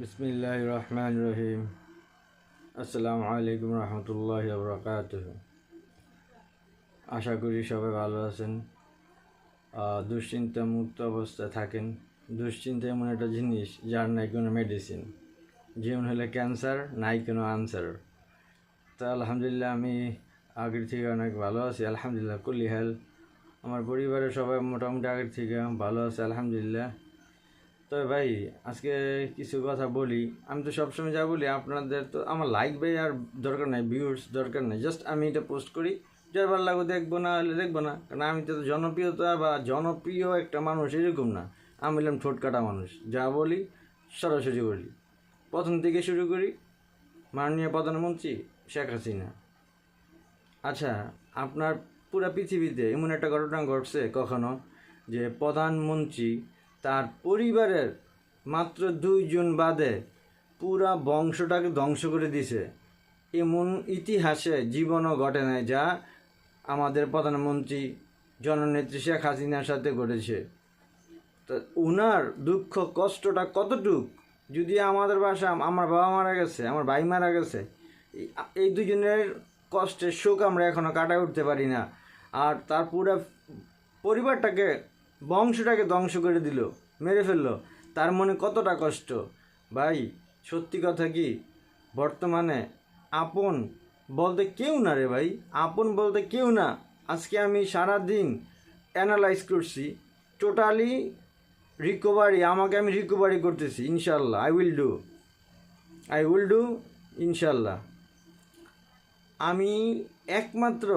বিসমিল্লাহ রহমান রহিম আসসালামু আলাইকুম রহমতুল্লাহ বরকাত আশা করি সবাই ভালো আছেন। দুশ্চিন্তা মুক্ত অবস্থায় থাকেন। দুশ্চিন্তা এমন একটা জিনিস যার নাই কোনো মেডিসিন যেমন হলে ক্যান্সার নাই কোনো আনসার তা আলহামদুলিল্লাহ আমি আগের থেকে অনেক ভালো আছি, আলহামদুলিল্লাহ কুলি হেল। আমার পরিবারের সবাই মোটামুটি আগের থেকে ভালো আছে, আলহামদুলিল্লাহ। তবে ভাই, আজকে কিছু কথা বলি। আমি তো সবসময় যা বলি, আপনাদের তো আমার লাইক ভাই, আর দরকার নাই ভিউস দরকার নাই। জাস্ট আমি এটা পোস্ট করি, যার ভালো লাগবে দেখব, না হলে দেখব না। কারণ আমি তো জনপ্রিয়তা বা জনপ্রিয় একটা মানুষ এরকম না। আমি বললাম ঠোঁট কাটা মানুষ। যা বলি, সরাসরি বলি। প্রথম থেকে শুরু করি, মাননীয় প্রধানমন্ত্রী শেখ হাসিনা। আচ্ছা আপনার পুরো পৃথিবীতে এমন একটা ঘটনা ঘটছে কখনো? যে প্রধানমন্ত্রী তার পরিবারের মাত্র দুইজন বাদে পুরা বংশটাকে ধ্বংস করে দিছে। এমন ইতিহাসে জীবনও ঘটে নাই যা আমাদের প্রধানমন্ত্রী জননেত্রী শেখ হাসিনার সাথে ঘটেছে। তো ওনার দুঃখ, কষ্টটা কতটুক? যদি আমাদের বাসা, আমার বাবা মারা গেছে, আমার ভাই মারা গেছে, এই- দুজনের কষ্টের শোক আমরা এখনও কাটায় উঠতে পারি না। আর তার পুরো পরিবারটাকে বংশটাকে ধ্বংস করে দিল, মেরে ফেলল। তার মনে কতটা কষ্ট? ভাই, সত্যি কথা কি? বর্তমানে আপন বলতে কেউ না রে ভাই, আপন বলতে কেউ না। আজকে আমি সারা দিন অ্যানালাইজ করছি টোটালি রিকভারি আমাকে আমি রিকভারি করতেছি, ইনশাল্লাহ I will do I will do ইনশাল্লাহ। আমি একমাত্র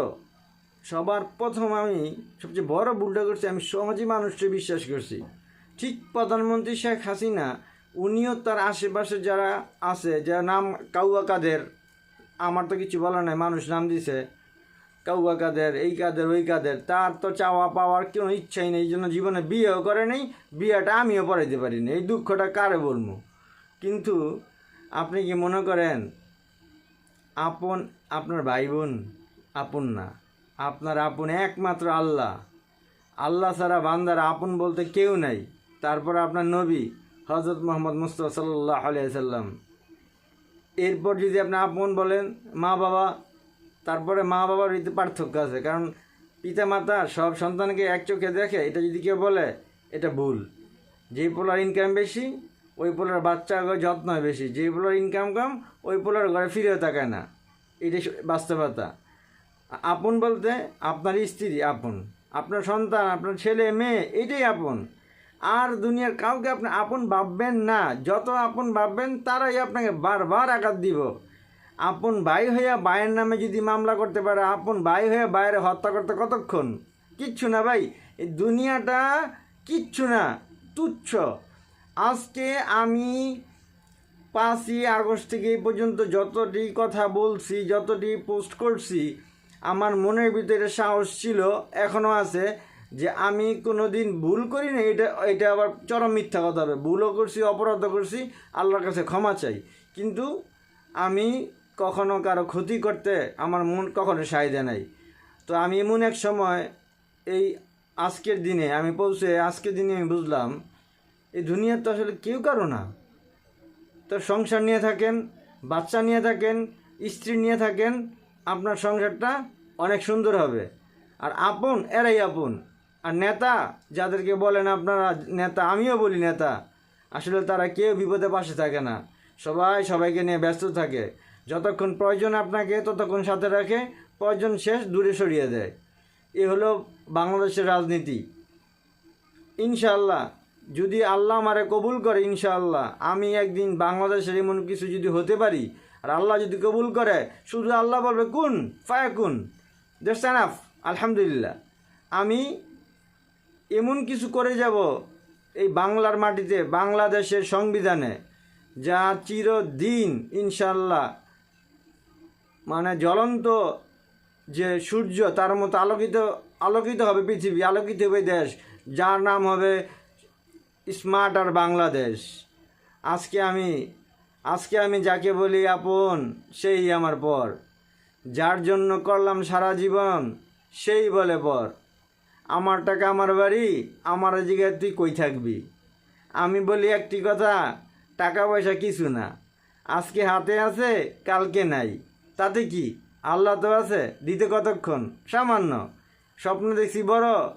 সবার প্রথম আমি সবচেয়ে বড় ভুলটা করছি, আমি সমাজী মানুষকে বিশ্বাস করছি। ঠিক প্রধানমন্ত্রী শেখ হাসিনা, উনিও তার আশেপাশে যারা আছে, যার নাম কাউয়া কাদের, আমার তো কিছু বলার নাই, মানুষ নাম দিছে, কাউয়া কাদের, এই কাদের, ওই কাদের, তার তো চাওয়া পাওয়ার কোনো ইচ্ছাই নেই, এই জন্য জীবনে বিয়েও করে নেই, বিয়েটা আমিও পড়াইতে পারিনি এই দুঃখটা কারে বলব? কিন্তু আপনি কি মনে করেন, আপন আপনার ভাই বোন, আপন না? আপনার আপন একমাত্র আল্লাহ। আল্লাহ ছাড়া বান্দার আপন বলতে কেউ নাই। তারপর আপনার নবী হজরত মোহাম্মদ মুস্তফা সাল্লাহ আলিয়াল্লাম এরপর যদি আপনি আপন বলেন মা বাবা, তারপরে মা বাবার এতে পার্থক্য আছে। কারণ পিতা মাতা সব সন্তানকে এক চোখে দেখে, এটা যদি কেউ বলে, এটা ভুল। যেই পোলার ইনকাম বেশি, ওই পোলার বাচ্চা ঘরে যত্ন বেশি। যেই পোলার ইনকাম কম, ওই পোলার ঘরে ফিরেও তাকায় না। এটাই বাস্তবতা। আপন বলতে আপনার স্ত্রী আপন, আপনার সন্তান, আপনার ছেলে, মেয়ে, এটাই আপন। আর দুনিয়ার কাউকে আপনি আপন ভাববেন না, যত আপন ভাববেন তারাই আপনাকে বারবার আঘাত দিব। আপন ভাই হইয়া ভাইয়ের নামে যদি মামলা করতে পারে, আপন ভাই হয়ে বাইরে হত্যা করতে কতক্ষণ? কিচ্ছু না ভাই, এই দুনিয়াটা কিচ্ছু না, তুচ্ছ। আজকে আমি পাঁচই আগস্ট থেকে এই পর্যন্ত যতটি কথা বলছি, যতটি পোস্ট করছি আমার মনের ভিতরে সাহস ছিল এখনও আছে, যে আমি কোনো দিন ভুল করি না এটা এটা আবার চরম মিথ্যা কথা হবে। ভুলও করছি, অপরাধও করছি, আল্লাহর কাছে ক্ষমা চাই। কিন্তু আমি কখনো কারও ক্ষতি করতে আমার মন কখনো সায় নাই। তো আমি এমন এক সময় এই আজকের দিনে আমি পৌঁছে, আজকের দিনে আমি বুঝলাম, এই দুনিয়ার তো আসলে কেউ কারও না। তো সংসার নিয়ে থাকেন, বাচ্চা নিয়ে থাকেন, স্ত্রী নিয়ে থাকেন আপনার সংসারটা অনেক সুন্দর হবে। আর আপন, এরাই আপন। আর নেতা, যাদেরকে বলেন আপনারা, নেতা, আমিও বলি নেতা, আসলে তারা কেউ বিপদে পাশে থাকে না। সবাই সবাইকে নিয়ে ব্যস্ত থাকে। যতক্ষণ প্রয়োজন আপনাকে, ততক্ষণ সাথে রাখে, প্রয়োজন শেষ, দূরে সরিয়ে দেয়। এ হলো বাংলাদেশের রাজনীতি। ইনশাআল্লাহ, যদি আল্লাহ আমারে কবুল করে, ইনশাআল্লাহ, আমি একদিন বাংলাদেশের এমন কিছু যদি হতে পারি আর আল্লাহ যদি কবুল করে, শুধু আল্লাহ বলবে, কোন, ফায়া কোন? এনাফ আলহামদুলিল্লাহ। আমি এমন কিছু করে যাব এই বাংলার মাটিতে, বাংলাদেশের সংবিধানে, যা চিরদিন ইনশাল্লাহ মানে জ্বলন্ত যে সূর্য, তার মতো আলোকিত আলোকিত হবে পৃথিবী, আলোকিত হবে দেশ, যার নাম হবে স্মার্ট আর বাংলাদেশ। আজকে আমি আজকে আমি যাকে বলি আপন, সেই আমার পর। যার জন্য করলাম সারা জীবন, সেই বলে পর। আমার টাকা আমার বাড়ি, আমার জায়গায় তুই কই থাকবি? আমি বলি একটি কথা, টাকা পয়সা কিছু না। আজকে হাতে আছে, কালকে নাই। তাতে কি? আল্লাহ তো আছে, দিতে কতক্ষণ? সামান্য। স্বপ্ন দেখছি বড়,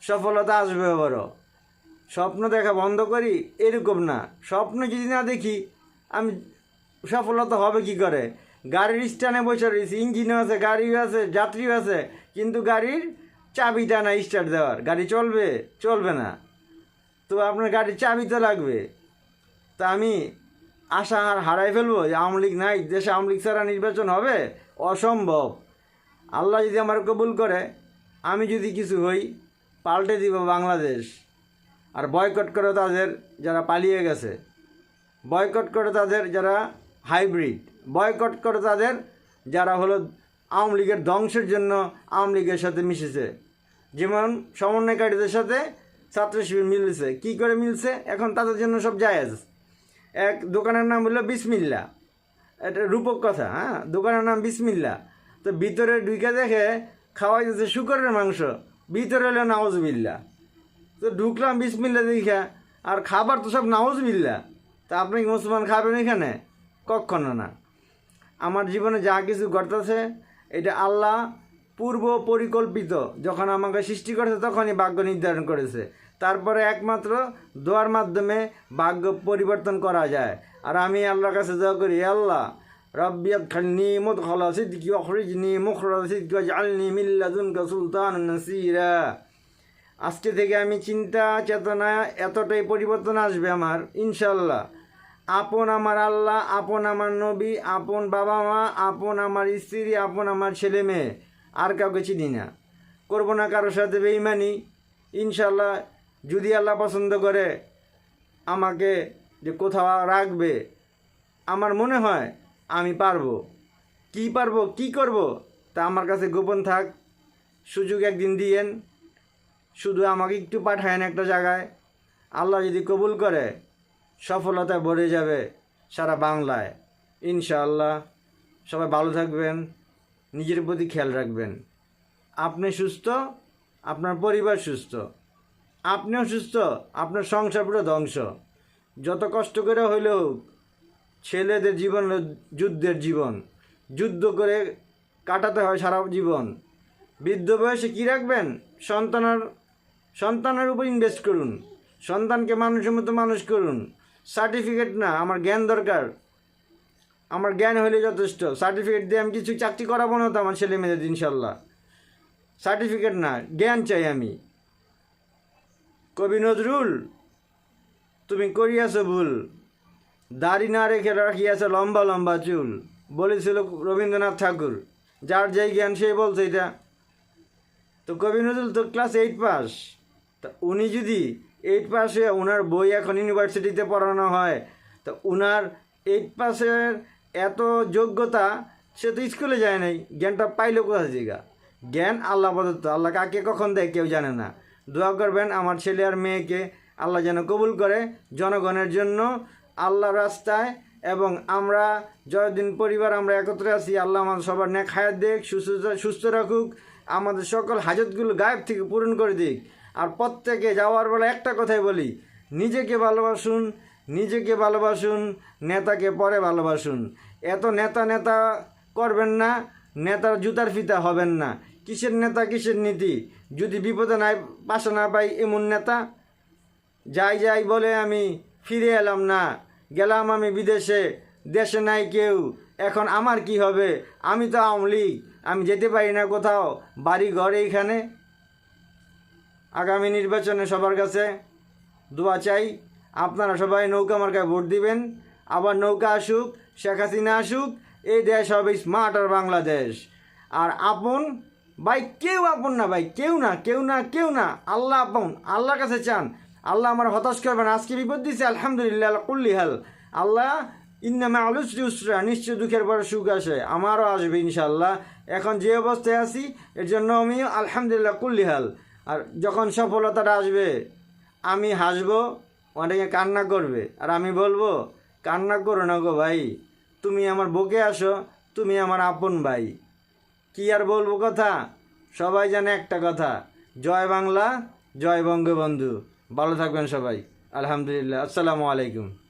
সফলতা আসবে বড়। স্বপ্ন দেখা বন্ধ করি, এরকম না। স্বপ্ন যদি না দেখি আমি সফলতা হবে কি করে? গাড়ির স্ট্যান্ডে বসে রয়েছি ইঞ্জিনও আছে, গাড়িও আছে, যাত্রীও আছে, কিন্তু গাড়ির চাবিটা না স্টার্ট দেওয়ার। গাড়ি চলবে চলবে না। তো আপনার গাড়ির চাবি তো লাগবে। তা আমি আশা আর হারাই ফেলব যে আওয়ামী লীগ নাই, দেশে আওয়ামী লীগ ছাড়া নির্বাচন হবে? অসম্ভব। আল্লাহ যদি আমার কবুল করে, আমি যদি কিছু হই, পাল্টে দিব বাংলাদেশ। আর বয়কট করে তাদের যারা পালিয়ে গেছে। বয়কট করে তাদের যারা হাইব্রিড, বয়কট করে তাদের যারা হলো আওয়ামী লীগের ধ্বংসের জন্য আওয়ামী লীগের সাথে মিশেছে। যেমন সমন্বয়কারীদের সাথে ছাত্র শিবির মিলছে। কি করে মিলছে? এখন তাদের জন্য সব জায়েজ। এক দোকানের নাম হলো বিসমিল্লা। এটা রূপক কথা হ্যাঁ? দোকানের নাম বিসমিল্লা। তো ভিতরে ঢুকে দেখে খাওয়াই যাচ্ছে শুকরের মাংস, ভিতরে হলো নাওজবিল্লা। তো ঢুকলাম বিসমিল্লা দেখা, আর খাবার তো সব নাওজবিল্লা। তা আপনি কি মুসলমান খাবেন এখানে? কখনো না। আমার জীবনে যা কিছু ঘটতেছে, এটা আল্লাহ পূর্ব পরিকল্পিত। যখন আমাকে সৃষ্টি করেছে, তখনই ভাগ্য নির্ধারণ করেছে। তারপরে একমাত্র দোয়ার মাধ্যমে ভাগ্য পরিবর্তন করা যায়। আর আমি আল্লাহর কাছে দোয়া করি, "হে আল্লাহ রব্বিয়াত খালনি মুদ খলা সিদ্দিকি অখরিজনি মুখরা সিদ্দিকি জালনি মিল্লাদুনকা সুলতান নাসিরা। আজকে থেকে আমি চিন্তা চেতনা এতটাই পরিবর্তন আসবে আমার ইনশাল্লাহ আপন আমার আল্লাহ, আপন আমার নবী, আপন বাবা মা, আপন আমার স্ত্রী, আপন আমার ছেলে মেয়ে। আর কাউকে চিনি না। করব না কারোর সাথে বেইমানি ইনশাল্লাহ যদি আল্লাহ পছন্দ করে, আমাকে যে কোথাও রাখবে, আমার মনে হয় আমি পারব। কি পারব, কি করব, তা আমার কাছে গোপন থাক। সুযোগ একদিন দিয়েন। শুধু আমাকে একটু পাঠায়েন একটা জায়গায়। আল্লাহ যদি কবুল করে সফলতা ভরে যাবে সারা বাংলায়। ইনশাআল্লাহ সবাই ভালো থাকবেন, নিজের প্রতি খেয়াল রাখবেন। আপনি সুস্থ, আপনার পরিবার সুস্থ। আপনিও সুস্থ, আপনার সংসার পুরো ধ্বংস। যত কষ্ট করে হইলেও ছেলেদের জীবন যুদ্ধের জীবন। যুদ্ধ করে কাটাতে হয় সারা জীবন। বৃদ্ধ বয়সে কী রাখবেন? সন্তানের সন্তানের উপর ইনভেস্ট করুন। সন্তানকে মানুষের মতো মানুষ করুন। সার্টিফিকেট না, আমার জ্ঞান দরকার। আমার জ্ঞান হলে যথেষ্ট। সার্টিফিকেট দিয়ে আমি কিছু চাকরি করাবো না তো আমার ছেলে মেয়েদের ইনশাল্লাহ। সার্টিফিকেট না, জ্ঞান চাই আমি। কবি নজরুল, তুমি করিয়াছ ভুল। দাড়ি না রেখে রাখিয়াছ লম্বা লম্বা চুল। বলেছিল রবীন্দ্রনাথ ঠাকুর, যার যেই জ্ঞান সেই বলছে এটা। তো কবি নজরুল তো ক্লাস এইট পাস তা উনি যদি এইট পাসে ওনার বই এখন ইউনিভার্সিটিতে পড়ানো হয়। তো ওনার এইট পাসের এত যোগ্যতা, সে তো স্কুলে যায় নাই। জ্ঞানটা পাইলো কোথা থেকে? জ্ঞান আল্লাহ প্রদত্ত আল্লাহ কাকে কখন দেয় কেউ জানে না। দোয়া করবেন আমার ছেলে আর মেয়েকে আল্লাহ যেন কবুল করে, জনগণের জন্য আল্লাহ রাস্তায় এবং আমরা যতদিন পরিবার আমরা একত্রে আছি, আল্লাহ আমাদের সবার ন্যাক হায়াত দেখ সুস্থ সুস্থ রাখুক, আমাদের সকল হাজতগুলো গায়েব থেকে পূরণ করে দিক। আর প্রত্যেকে যাওয়ার বেলা একটা কথাই বলি, নিজেকে ভালোবাসুন নিজেকে ভালোবাসুন, নেতাকে পরে ভালোবাসুন। এত নেতা নেতা করবেন না, নেতার জুতার ফিতা হবেন না। কিসের নেতা, কিসের নীতি? যদি বিপদে নাই, পাশে না পাই এমন নেতা? যাই যাই বলে আমি ফিরে এলাম না। গেলাম আমি বিদেশে, দেশে নাই কেউ। এখন আমার কি হবে? আমি তো আওয়ামী লীগ, আমি যেতে পারি না কোথাও। বাড়ি ঘর এইখানে। আগামী নির্বাচনে সবার কাছে দোয়া চাই। আপনারা সবাই নৌকা মার্কায় ভোট দিবেন। আবার নৌকা আসুক, শেখ হাসিনা আসুক, এই দেশ হবে স্মার্ট আর বাংলাদেশ। আর আপন, ভাই, কেউ আপন না ভাই, কেউ না কেউ না কেউ না। আল্লাহ আপন, আল্লাহর কাছে চান। আল্লাহ আমার হতাশ করবেন, আজকে বিপদ দিচ্ছে আলহামদুলিল্লাহ কুল্লি হাল। আল্লাহ ইন্নামা আলুসরি উসরা, নিশ্চয় দুঃখের পর সুখ আসে, আমারও আসবে ইনশাল্লাহ এখন যে অবস্থায় আছি, এর জন্য আমি আলহামদুলিল্লাহ কুল্লি হাল। আর যখন সফলতাটা আসবে, আমি হাসবো, অনেকে কান্না করবে। আর আমি বলব, কান্না করো না গো ভাই, তুমি আমার বুকে আসো, তুমি আমার আপন ভাই। কি আর বলব কথা? সবাই জানে একটা কথা, জয় বাংলা, জয় বঙ্গবন্ধু। ভালো থাকবেন সবাই। আলহামদুলিল্লাহ। আসসালামু আলাইকুম।